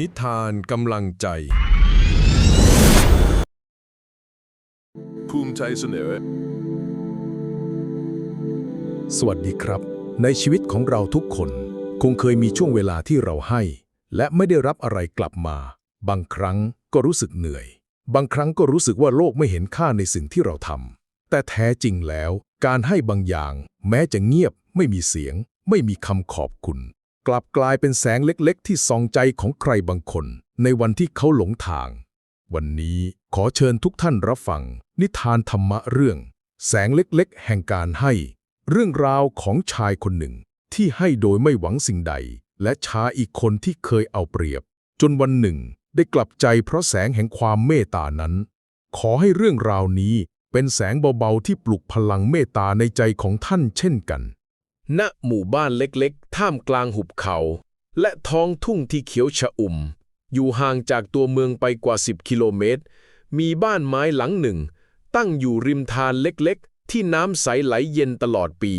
นิทานกำลังใจ ภูมิใจเสนอ สวัสดีครับ ในชีวิตของเราทุกคน คงเคยมีช่วงเวลาที่เราให้ และไม่ได้รับอะไรกลับมา บางครั้งก็รู้สึกเหนื่อย บางครั้งก็รู้สึกว่าโลกไม่เห็นค่าในสิ่งที่เราทำแต่แท้จริงแล้ว การให้บางอย่าง แม้จะเงียบ ไม่มีเสียง ไม่มีคำขอบคุณ กลับกลายเป็นแสงเล็กๆ ที่ส่องใจของใครบางคน ในวันที่เขาหลงทาง วันนี้ขอเชิญทุกท่านรับฟัง นิทานธรรมะเรื่อง แสงเล็กๆ แห่งการให้ เรื่องราวของชายคนหนึ่ง ที่ให้โดยไม่หวังสิ่งใด และชายอีกคนที่เคยเอาเปรียบ จนวันหนึ่ง ได้กลับใจเพราะแสงแห่งความเมตตานั้น ขอให้เรื่องราวนี้เป็นแสงเบาๆที่ปลุกพลังเมตตาในใจของท่านเช่นกัน ณหมู่บ้านเล็กๆ ท่ามกลางหุบเขา และท้องทุ่งที่เขียวชอุ่ม อยู่ห่างจากตัวเมืองไปกว่า 10 กิโลเมตร มีบ้านไม้หลังหนึ่ง ตั้งอยู่ริมทานเล็กๆ ที่น้ำใสไหลเย็นตลอดปี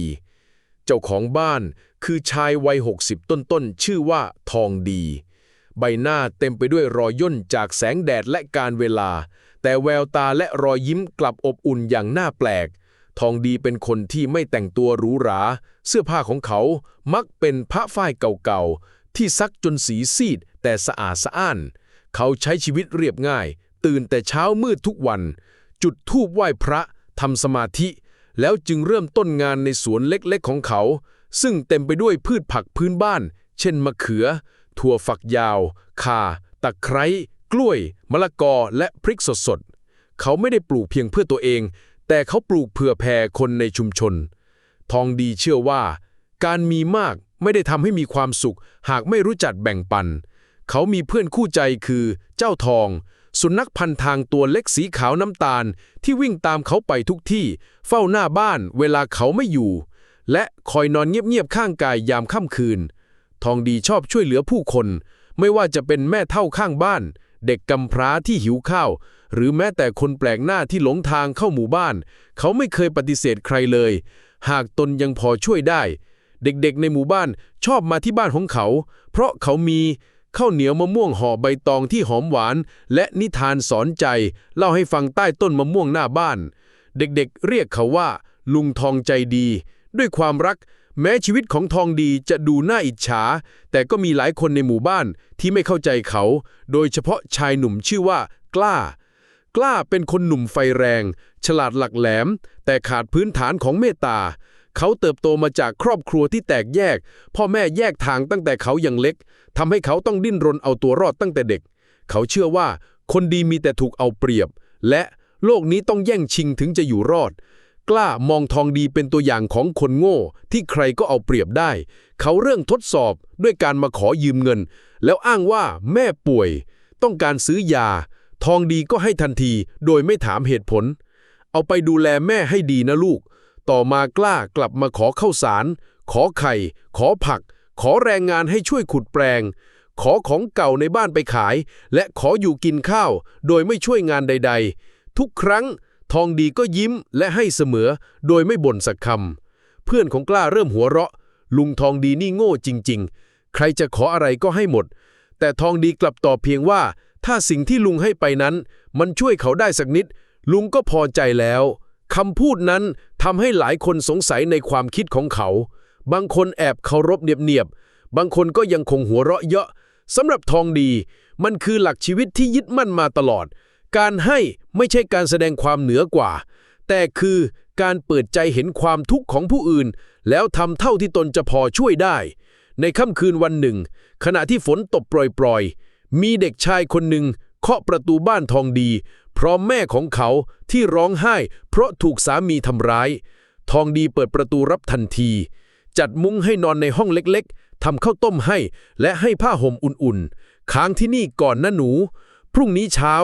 เจ้าของบ้านคือชายวัย 60 ต้นๆ ชื่อว่าทองดี ใบหน้าเต็มไปด้วยรอยย่นจากแสงแดดและการเวลา แต่แววตาและรอยยิ้มกลับอบอุ่นอย่างน่าแปลก ทองดีเป็นคนที่ไม่แต่งตัวหรูหรา เสื้อผ้าของเขามักเป็นผ้าฝ้ายเก่าๆ ที่ซักจนสีซีดแต่สะอาดสะอ้าน เขาใช้ชีวิตเรียบง่าย ตื่นแต่เช้ามืดทุกวัน จุดธูปไหว้พระทำสมาธิ แล้วจึงเริ่มต้นงานในสวนเล็กๆของเขา ซึ่งเต็มไปด้วยพืชผักพื้นบ้าน เช่นมะเขือ ถั่วฝักยาวข่าตะไคร้กล้วย มะละกอและพริกสดๆ เขาไม่ได้ปลูกเพียงเพื่อตัวเอง แต่เขาปลูกเพื่อแผ่คนในชุมชน ทองดีเชื่อว่า การมีมากไม่ได้ทำให้มีความสุข หากไม่รู้จักแบ่งปัน เขามีเพื่อนคู่ใจคือ เจ้าทอง สุนัขพันทางตัวเล็กสีขาวน้ำตาล ที่วิ่งตามเขาไปทุกที่ เฝ้าหน้าบ้าน เวลาเขาไม่อยู่ และคอยนอนเงียบๆข้างกายยามค่ำคืน ทองดีชอบช่วยเหลือผู้คน ไม่ว่าจะเป็นแม่เท่าข้างบ้าน เด็กกำพร้าที่หิวข้าว หรือแม้แต่คนแปลกหน้าที่หลงทางเข้าหมู่บ้าน เขาไม่เคยปฏิเสธใครเลย หากตนยังพอช่วยได้ เด็กๆ ในหมู่บ้านชอบมาที่บ้านของเขา เพราะเขามีข้าวเหนียวมะม่วงห่อใบตองที่หอมหวาน และนิทานสอนใจ เล่าให้ฟังใต้ต้นมะม่วงหน้าบ้าน เด็กๆ เรียกเขาว่า ลุงทองใจดี ด้วยความรัก แม้ชีวิตของทองดีจะดูน่าอิจฉา แต่ก็มีหลายคนในหมู่บ้านที่ไม่เข้าใจเขา โดยเฉพาะชายหนุ่มชื่อว่า กล้า กล้าเป็นคนหนุ่มไฟแรง ฉลาดหลักแหลม แต่ขาดพื้นฐานของเมตตา เขาเติบโตมาจากครอบครัวที่แตกแยก พ่อแม่แยกทางตั้งแต่เขายังเล็กทำให้เขาต้องดิ้นรนเอาตัวรอดตั้งแต่เด็ก เขาเชื่อว่า คนดีมีแต่ถูกเอาเปรียบ และโลกนี้ต้องแย่งชิงถึงจะอยู่รอด กล้ามองทองดีเป็นตัวอย่างของคนโง่ ที่ใครก็เอาเปรียบได้ เขาเริ่มทดสอบด้วยการมาขอยืมเงิน แล้วอ้างว่าแม่ป่วย ต้องการซื้อยา ทองดีก็ให้ทันทีโดยไม่ถามเหตุผล เอาไปดูแลแม่ให้ดีนะลูก ต่อมากล้ากลับมาขอข้าวสาร ขอไข่ ขอผัก ขอแรงงานให้ช่วยขุดแปลง ขอของเก่าในบ้านไปขาย และขออยู่กินข้าว โดยไม่ช่วยงานใด ๆ ทุกครั้ง ทองดีก็ยิ้มและให้เสมอ โดยไม่บ่นสักคำเพื่อนของกล้าเริ่มหัวเราะ ลุงทองดีนี่โง่จริง ๆ ใครจะขออะไรก็ให้หมด แต่ทองดีกลับตอบเพียงว่า ถ้าสิ่งที่ลุงให้ไปนั้น มันช่วยเขาได้สักนิด ลุงก็พอใจแล้วคำพูดนั้นทำให้หลายคนสงสัยในความคิดของเขา บางคนแอบเคารพเนียบๆบางคนก็ยังคงหัวเราะเยาะสำหรับทองดี มันคือหลักชีวิตที่ยึดมั่นมาตลอด การให้ไม่ใช่การแสดงความเหนือกว่า แต่คือการเปิดใจเห็นความทุกข์ของผู้อื่น แล้วทำเท่าที่ตนจะพอช่วยได้ ในค่ำคืนวันหนึ่ง ขณะที่ฝนตกโปรยๆ มีเด็กชายคนหนึ่งเคาะประตูบ้านทองดี พร้อมแม่ของเขาที่ร้องไห้ เพราะถูกสามีทำร้าย ทองดีเปิดประตูรับทันที จัดมุ้งให้นอนในห้องเล็กๆทำข้าวต้มให้ และให้ผ้าห่มอุ่นๆ ค้างที่นี่ก่อนนะหนู พรุ่งนี้เช้า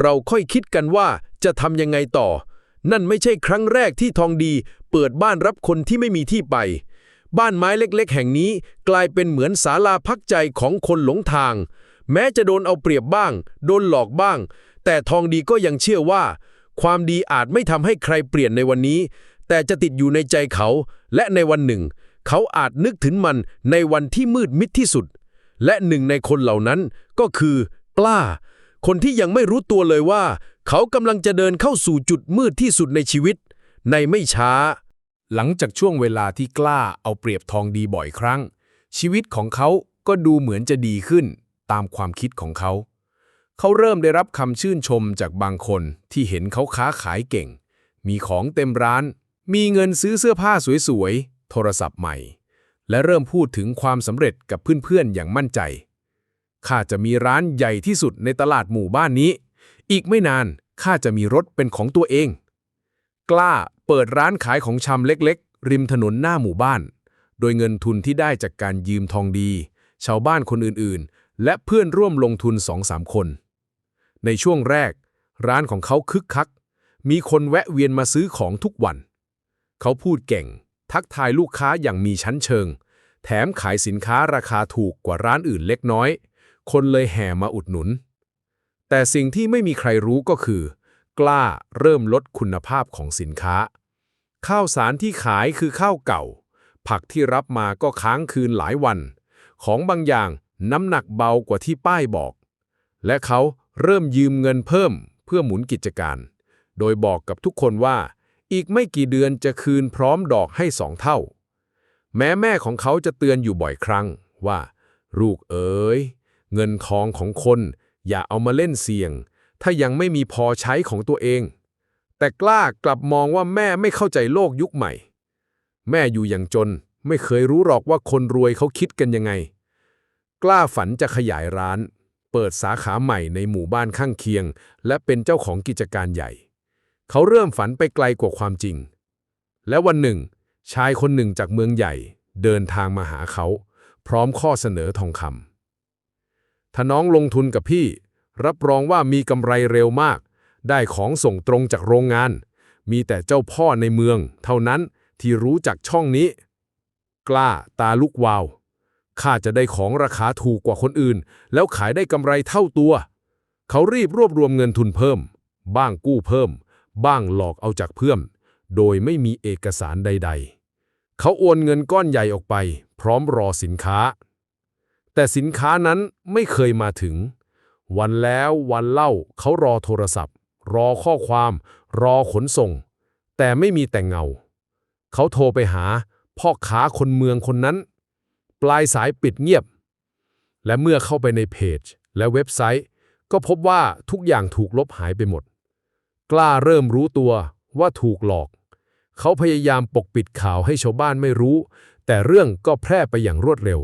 เราค่อยคิดกันว่าจะทำยังไงต่อ นั่นไม่ใช่ครั้งแรกที่ทองดี เปิดบ้านรับคนที่ไม่มีที่ไป บ้านไม้เล็กๆ แห่งนี้กลายเป็นเหมือนศาลาพักใจของคนหลงทาง แม้จะโดนเอาเปรียบบ้าง โดนหลอกบ้าง แต่ทองดีก็ยังเชื่อว่า ความดีอาจไม่ทำให้ใครเปลี่ยนในวันนี้ แต่จะติดอยู่ในใจเขา และในวันหนึ่ง เขาอาจนึกถึงมันในวันที่มืดมิดที่สุด และหนึ่งในคนเหล่านั้นก็คือกล้า คนที่ยังไม่รู้ตัวเลยว่า เขากำลังจะเดินเข้าสู่จุดมืดที่สุดในชีวิต ในไม่ช้า หลังจากช่วงเวลาที่กล้าเอาเปรียบทองดีบ่อยครั้ง ชีวิตของเขาก็ดูเหมือนจะดีขึ้น ตามความคิดของเขา เขาเริ่มได้รับคำชื่นชมจากบางคนที่เห็นเขาค้าขายเก่ง มีของเต็มร้าน มีเงินซื้อเสื้อผ้าสวยๆ โทรศัพท์ใหม่ และเริ่มพูดถึงความสำเร็จกับเพื่อนๆอย่างมั่นใจ ข้าจะมีร้านใหญ่ที่สุดในตลาดหมู่บ้านนี้ อีกไม่นานข้าจะมีรถเป็นของตัวเอง กล้าเปิดร้านขายของชำเล็กๆ ริมถนนหน้าหมู่บ้าน โดยเงินทุนที่ได้จากการยืมทองดี ชาวบ้านคนอื่นๆ และเพื่อนร่วมลงทุนสองสามคน ในช่วงแรก ร้านของเขาคึกคัก มีคนแวะเวียนมาซื้อของทุกวัน เขาพูดเก่ง ทักทายลูกค้าอย่างมีชั้นเชิง แถมขายสินค้าราคาถูกกว่าร้านอื่นเล็กน้อย คนเลยแห่มาอุดหนุน แต่สิ่งที่ไม่มีใครรู้ก็คือ กล้าเริ่มลดคุณภาพของสินค้า ข้าวสารที่ขายคือข้าวเก่า ผักที่รับมาก็ค้างคืนหลายวัน ของบางอย่าง น้ำหนักเบากว่าที่ป้ายบอก และเขาเริ่มยืมเงินเพิ่มเพื่อหมุนกิจการ โดยบอกกับทุกคนว่า อีกไม่กี่เดือนจะคืนพร้อมดอกให้สองเท่า แม้แม่ของเขาจะเตือนอยู่บ่อยครั้งว่า ลูกเอ๋ยเงินทองของคน อย่าเอามาเล่นเสี่ยง ถ้ายังไม่มีพอใช้ของตัวเอง แต่กล้ากลับมองว่าแม่ไม่เข้าใจโลกยุคใหม่ แม่อยู่อย่างจนไม่เคยรู้หรอกว่าคนรวยเขาคิดกันยังไง กล้าฝันจะขยายร้าน เปิดสาขาใหม่ในหมู่บ้านข้างเคียง และเป็นเจ้าของกิจการใหญ่ เขาเริ่มฝันไปไกลกว่าความจริง และวันหนึ่ง ชายคนหนึ่งจากเมืองใหญ่ เดินทางมาหาเขา พร้อมข้อเสนอทองคำถ้าน้องลงทุนกับพี่ รับรองว่ามีกำไรเร็วมาก ได้ของส่งตรงจากโรงงาน มีแต่เจ้าพ่อในเมือง เท่านั้นที่รู้จักช่องนี้ กล้าตาลุกวาว ข้าจะได้ของราคาถูกกว่าคนอื่น แล้วขายได้กำไรเท่าตัว เขารีบรวบรวมเงินทุนเพิ่ม บ้างกู้เพิ่ม บ้างหลอกเอาจากเพื่อนโดยไม่มีเอกสารใด ๆ เขาโอนเงินก้อนใหญ่ออกไป พร้อมรอสินค้า แต่สินค้านั้นไม่เคยมาถึง วันแล้ววันเล่าเขารอโทรศัพท์ รอข้อความ รอขนส่ง แต่ไม่มีแต่งเงา เขาโทรไปหาพ่อค้าคนเมืองคนนั้น ปลายสายปิดเงียบ และเมื่อเข้าไปในเพจ และเว็บไซต์ ก็พบว่าทุกอย่างถูกลบหายไปหมด กล้าเริ่มรู้ตัวว่าถูกหลอก เขาพยายามปกปิดข่าวให้ชาวบ้านไม่รู้ แต่เรื่องก็แพร่ไปอย่างรวดเร็ว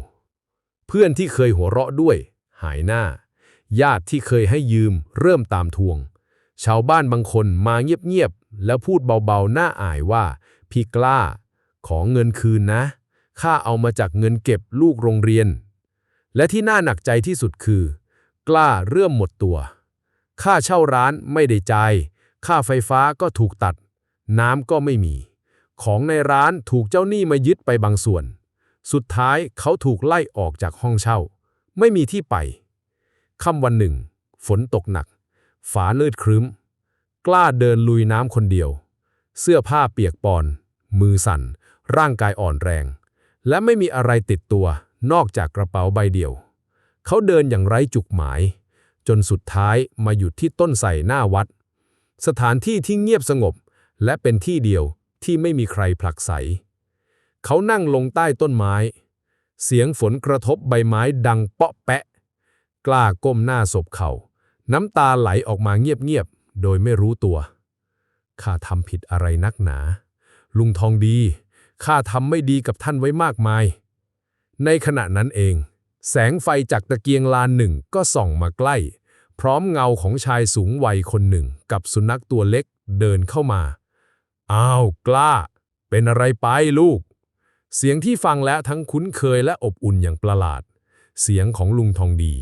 เพื่อนที่เคยหัวเราะด้วย หายหน้า ญาติที่เคยให้ยืม เริ่มตามทวง ชาวบ้านบางคนมาเงียบๆแล้วพูดเบาๆหน้าอายว่า พี่กล้า ของเงินคืนนะ ข้าเอามาจากเงินเก็บลูกโรงเรียน และที่น่าหนักใจที่สุดคือ กล้าเริ่มหมดตัว ค่าเช่าร้านไม่ได้จ่าย ค่าไฟฟ้าก็ถูกตัด น้ำก็ไม่มี ของในร้านถูกเจ้าหนี้มายึดไปบางส่วน สุดท้ายเขาถูกไล่ออกจากห้องเช่า ไม่มีที่ไปค่ำวันหนึ่ง ฝนตกหนัก ฝาเลือดครึ้ม กล้าเดินลุยน้ำคนเดียว เสื้อผ้าเปียกปอน มือสั่น ร่างกายอ่อนแรง และไม่มีอะไรติดตัวนอกจากกระเป๋าใบเดียว เขาเดินอย่างไร้จุกหมาย จนสุดท้ายมาหยุดที่ต้นไทรหน้าวัด สถานที่ที่เงียบสงบ และเป็นที่เดียวที่ไม่มีใครผลักไส เขานั่งลงใต้ต้นไม้ เสียงฝนกระทบใบไม้ดังเปาะแปะ กล้าก้มหน้าศพเขา น้ำตาไหลออกมาเงียบๆ โดยไม่รู้ตัว ข้าทำผิดอะไรนักหนา ลุงทองดี ข้าทำไม่ดีกับท่านไว้มากมาย ในขณะนั้นเอง แสงไฟจากตะเกียงลานหนึ่งก็ส่องมาใกล้ พร้อมเงาของชายสูงวัยคนหนึ่งกับสุนัขตัวเล็กเดินเข้ามา อ้าวกล้า เป็นอะไรไปลูก เสียงที่ฟังแล้วทั้งคุ้นเคยและอบอุ่นอย่างประหลาด เสียงของลุงทองดี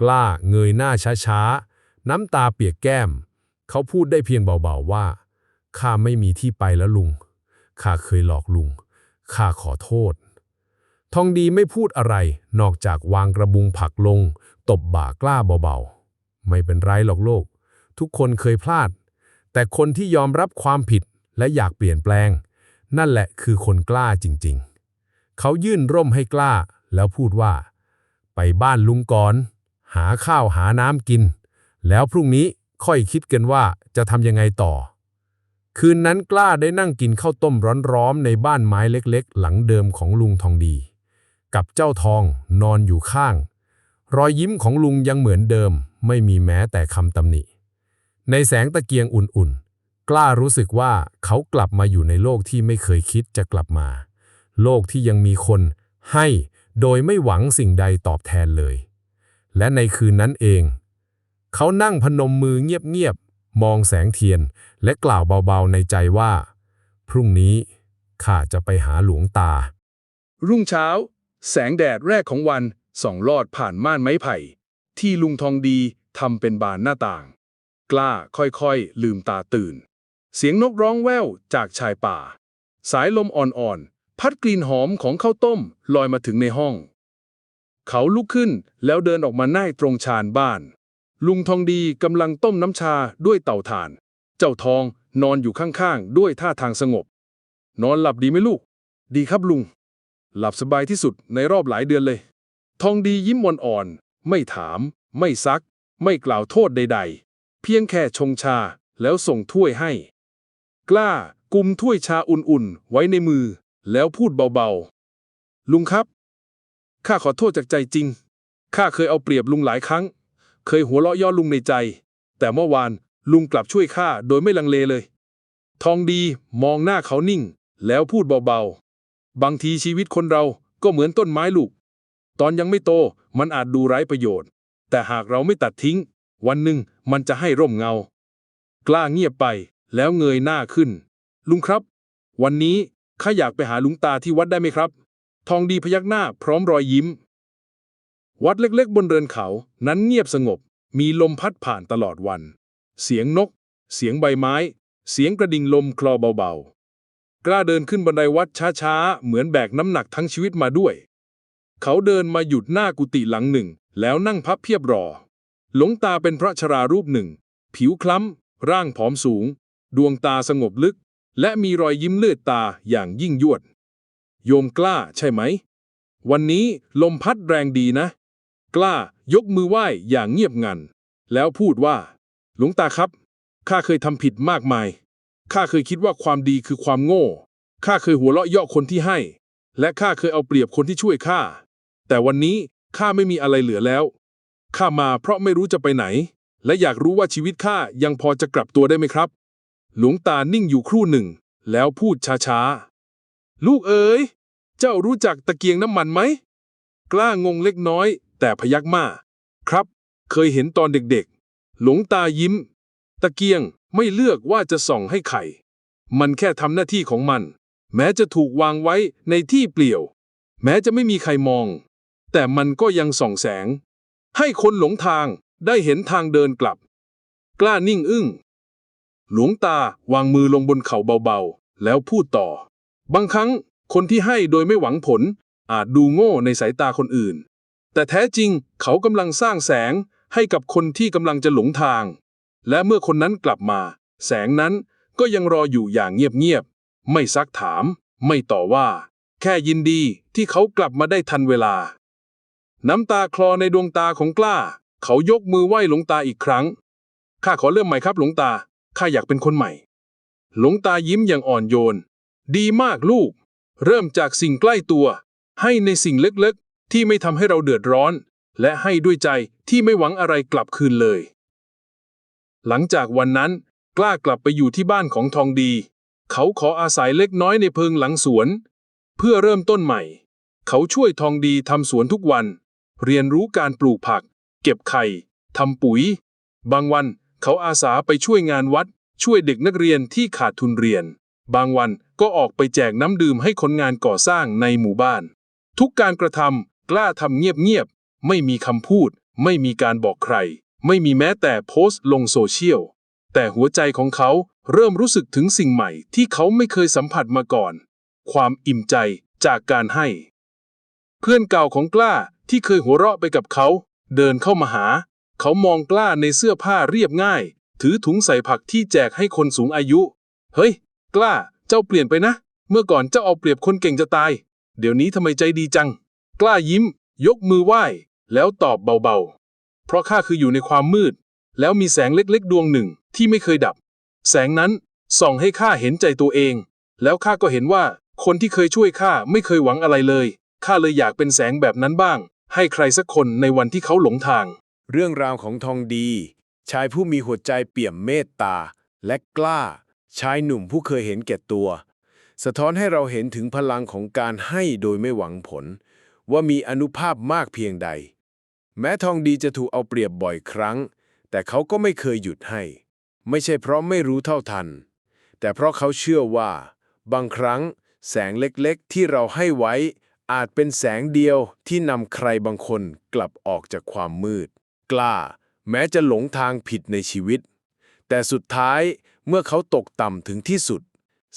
กล้าเงยหน้าช้าๆ น้ำตาเปียกแก้ม เขาพูดได้เพียงเบาๆว่าข้าไม่มีที่ไปแล้วลุง ข้าเคยหลอกลุง ข้าขอโทษ ทองดีไม่พูดอะไร นอกจากวางกระบุงผักลง ตบบ่ากล้าเบาๆ ไม่เป็นไรหรอกโลก ทุกคนเคยพลาด แต่คนที่ยอมรับความผิดและอยากเปลี่ยนแปลง นั่นแหละคือคนกล้าจริงๆ เขายื่นร่มให้กล้า แล้วพูดว่า ไปบ้านลุงก่อน หาข้าวหาน้ำกิน แล้วพรุ่งนี้ค่อยคิดกันว่าจะทำยังไงต่อ คืนนั้นกล้าได้นั่งกินข้าวต้มร้อนๆในบ้านไม้เล็กๆ หลังเดิมของลุงทองดี กับเจ้าทองนอนอยู่ข้าง รอยยิ้มของลุงยังเหมือนเดิม ไม่มีแม้แต่คำตำหนิ ในแสงตะเกียงอุ่นๆ กล้ารู้สึกว่าเขากลับมาอยู่ในโลกที่ไม่เคยคิดจะกลับมา โลกที่ยังมีคนให้โดยไม่หวังสิ่งใดตอบแทนเลย และในคืนนั้นเอง เขานั่งพนมมือเงียบๆ มองแสงเทียนและกล่าวเบาๆในใจว่า พรุ่งนี้ข้าจะไปหาหลวงตา รุ่งเช้า แสงแดดแรกของวันส่องลอดผ่านม่านไม้ไผ่ ที่ลุงทองดีทำเป็นบานหน้าต่าง กล้าค่อยๆ ลืมตาตื่น เสียงนกร้องแว่วจากชายป่า สายลมอ่อนๆ พัดกลิ่นหอมของข้าวต้มลอยมาถึงในห้อง เขาลุกขึ้นแล้วเดินออกมาหน้าตรงชานบ้าน ลุงทองดีกำลังต้มน้ำชาด้วยเตาถ่าน เจ้าทองนอนอยู่ข้างๆ ด้วยท่าทางสงบ นอนหลับดีไหมลูก ดีครับลุง หลับสบายที่สุดในรอบหลายเดือนเลย ทองดียิ้มอ่อนๆ ไม่ถาม ไม่ซัก ไม่กล่าวโทษใดๆ เพียงแค่ชงชาแล้วส่งถ้วยให้ กล้ากุมถ้วยชาอุ่นๆ ไว้ในมือ แล้วพูดเบาๆ ลุงครับ ข้าขอโทษจากใจจริง ข้าเคยเอาเปรียบลุงหลายครั้ง เคยหัวเราะย่อลุงในใจ แต่เมื่อวานลุงกลับช่วยข้าโดยไม่ลังเลเลย ทองดีมองหน้าเขานิ่ง แล้วพูดเบาๆ บางทีชีวิตคนเราก็เหมือนต้นไม้ลูก ตอนยังไม่โตมันอาจดูไร้ประโยชน์ แต่หากเราไม่ตัดทิ้ง วันหนึ่งมันจะให้ร่มเงา กล้าเงียบไปแล้วเงยหน้าขึ้น ลุงครับ วันนี้ข้าอยากไปหาลุงตาที่วัดได้ไหมครับ ทองดีพยักหน้าพร้อมรอยยิ้ม วัดเล็กๆ บนเรือนเขา นั้นเงียบสงบ มีลมพัดผ่านตลอดวัน เสียงนก เสียงใบไม้ เสียงกระดิ่งลมคลอเบาๆ กล้าเดินขึ้นบันไดวัดช้าๆ เหมือนแบกน้ำหนักทั้งชีวิตมาด้วย เขาเดินมาหยุดหน้ากุฏิหลังหนึ่ง แล้วนั่งพับเพียบรอ หลงตาเป็นพระชรารูปหนึ่ง ผิวคล้ำ ร่างผอมสูง ดวงตาสงบลึก และมีรอยยิ้มเลือดตาอย่างยิ่งยวด โยมกล้าใช่ไหม วันนี้ลมพัดแรงดีนะ กล้ายกมือไหว้อย่างเงียบงัน แล้วพูดว่า หลวงตาครับ ข้าเคยทำผิดมากมาย ข้าเคยคิดว่าความดีคือความโง่ ข้าเคยหัวเราะเยาะคนที่ให้ และข้าเคยเอาเปรียบคนที่ช่วยข้า แต่วันนี้ข้าไม่มีอะไรเหลือแล้ว ข้ามาเพราะไม่รู้จะไปไหน และอยากรู้ว่าชีวิตข้ายังพอจะกลับตัวได้ไหมครับ หลวงตานิ่งอยู่ครู่หนึ่ง แล้วพูดช้าๆ ลูกเอ๋ย เจ้ารู้จักตะเกียงน้ำมันไหม กล้างงเล็กน้อย แต่พยักหน้าครับ เคยเห็นตอนเด็กๆ หลงตายิ้ม ตะเกียงไม่เลือกว่าจะส่องให้ไข่ มันแค่ทำหน้าที่ของมัน แม้จะถูกวางไว้ในที่เปลี่ยว แม้จะไม่มีใครมอง แต่มันก็ยังส่องแสง ให้คนหลงทางได้เห็นทางเดินกลับ กล้านิ่งอึ้ง หลวงตาวางมือลงบนเข่าเบาๆ แล้วพูดต่อ บางครั้งคนที่ให้โดยไม่หวังผลอาจดูโง่ในสายตาคนอื่น แต่แท้จริงเขากำลังสร้างแสงให้กับคนที่กำลังจะหลงทาง และเมื่อคนนั้นกลับมา แสงนั้นก็ยังรออยู่อย่างเงียบๆ ไม่ซักถาม ไม่ต่อว่า แค่ยินดีที่เขากลับมาได้ทันเวลา น้ำตาคลอในดวงตาของกล้า เขายกมือไหว้หลวงตาอีกครั้ง ข้าขอเริ่มใหม่ครับหลวงตา ข้าอยากเป็นคนใหม่ หลวงตายิ้มอย่างอ่อนโยน ดีมากลูก เริ่มจากสิ่งใกล้ตัว ให้ในสิ่งเล็กๆ ที่ไม่ทำให้เราเดือดร้อน และให้ด้วยใจที่ไม่หวังอะไรกลับคืนเลย หลังจากวันนั้น กล้ากลับไปอยู่ที่บ้านของทองดี เขาขออาศัยเล็กน้อยในเพิงหลังสวน เพื่อเริ่มต้นใหม่ เขาช่วยทองดีทำสวนทุกวัน เรียนรู้การปลูกผัก เก็บไข่ทำปุ๋ย บางวันเขาอาสาไปช่วยงานวัด ช่วยเด็กนักเรียนที่ขาดทุนเรียน บางวันก็ออกไปแจกน้ำดื่มให้คนงานก่อสร้างในหมู่บ้าน ทุกการกระทำ กล้าทำเงียบๆ ไม่มีคำพูด ไม่มีการบอกใคร ไม่มีแม้แต่โพสต์ลงโซเชียล แต่หัวใจของเขาเริ่มรู้สึกถึงสิ่งใหม่ที่เขาไม่เคยสัมผัสมาก่อน ความอิ่มใจจากการให้ เพื่อนเก่าของกล้าที่เคยหัวเราะไปกับเขา เดินเข้ามาหา เขามองกล้าในเสื้อผ้าเรียบง่าย ถือถุงใส่ผักที่แจกให้คนสูงอายุ เฮ้ย กล้า เจ้าเปลี่ยนไปนะ เมื่อก่อนเจ้าเอาเปรียบคนเก่งจะตาย เดี๋ยวนี้ทำไมใจดีจัง กล้ายิ้ม ยกมือไหว้ แล้วตอบเบาๆ เพราะข้าคืออยู่ในความมืด แล้วมีแสงเล็กๆ ดวงหนึ่งที่ไม่เคยดับ แสงนั้นส่องให้ข้าเห็นใจตัวเอง แล้วข้าก็เห็นว่าคนที่เคยช่วยข้าไม่เคยหวังอะไรเลยข้าเลยอยากเป็นแสงแบบนั้นบ้าง ให้ใครสักคนในวันที่เขาหลงทาง เรื่องราวของทองดี ชายผู้มีหัวใจเปี่ยมเมตตา และกล้า ชายหนุ่มผู้เคยเห็นแก่ตัว สะท้อนให้เราเห็นถึงพลังของการให้โดยไม่หวังผล ว่ามีอนุภาพมากเพียงใด แม้ทองดีจะถูกเอาเปรียบบ่อยครั้ง แต่เขาก็ไม่เคยหยุดให้ ไม่ใช่เพราะไม่รู้เท่าทัน แต่เพราะเขาเชื่อว่า บางครั้ง แสงเล็กๆ ที่เราให้ไว้ อาจเป็นแสงเดียวที่นำใครบางคนกลับออกจากความมืด กล้า แม้จะหลงทางผิดในชีวิต แต่สุดท้ายเมื่อเขาตกต่ำถึงที่สุด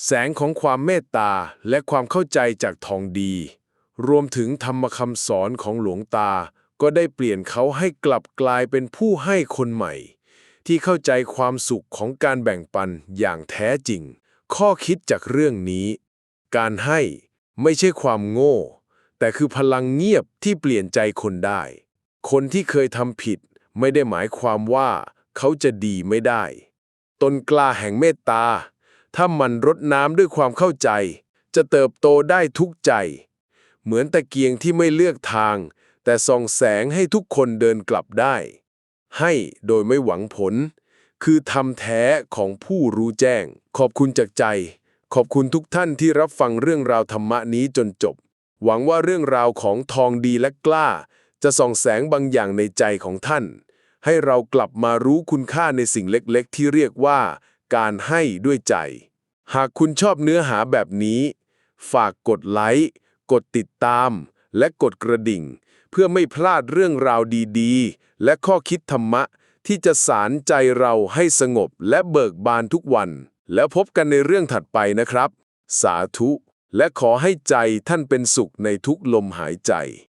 แสงของความเมตตาและความเข้าใจจากทองดี รวมถึงธรรมคำสอนของหลวงตา ก็ได้เปลี่ยนเขาให้กลับกลายเป็นผู้ให้คนใหม่ ที่เข้าใจความสุขของการแบ่งปันอย่างแท้จริง ข้อคิดจากเรื่องนี้ การให้ไม่ใช่ความโง่ แต่คือพลังเงียบที่เปลี่ยนใจคนได้ คนที่เคยทำผิด ไม่ได้หมายความว่า เขาจะดีไม่ได้ ตนกล้าแห่งเมตตา ถ้ามันรดน้ำด้วยความเข้าใจ จะเติบโตได้ทุกใจ เหมือนตะเกียงที่ไม่เลือกทาง แต่ส่องแสงให้ทุกคนเดินกลับได้ ให้โดยไม่หวังผล คือธรรมแท้ของผู้รู้แจ้ง ขอบคุณจากใจ ขอบคุณทุกท่านที่รับฟังเรื่องราวธรรมะนี้จนจบ หวังว่าเรื่องราวของทองดีและกล้า จะส่องแสงบางอย่างในใจของท่าน ให้เรากลับมารู้คุณค่าในสิ่งเล็กๆ ที่เรียกว่า การให้ด้วยใจ หากคุณชอบเนื้อหาแบบนี้ ฝากกดไลค์ กดติดตาม และกดกระดิ่ง เพื่อไม่พลาดเรื่องราวดีๆ และข้อคิดธรรมะ ที่จะสารใจเราให้สงบและเบิกบานทุกวัน แล้วพบกันในเรื่องถัดไปนะครับ สาธุ และขอให้ใจท่านเป็นสุขในทุกลมหายใจ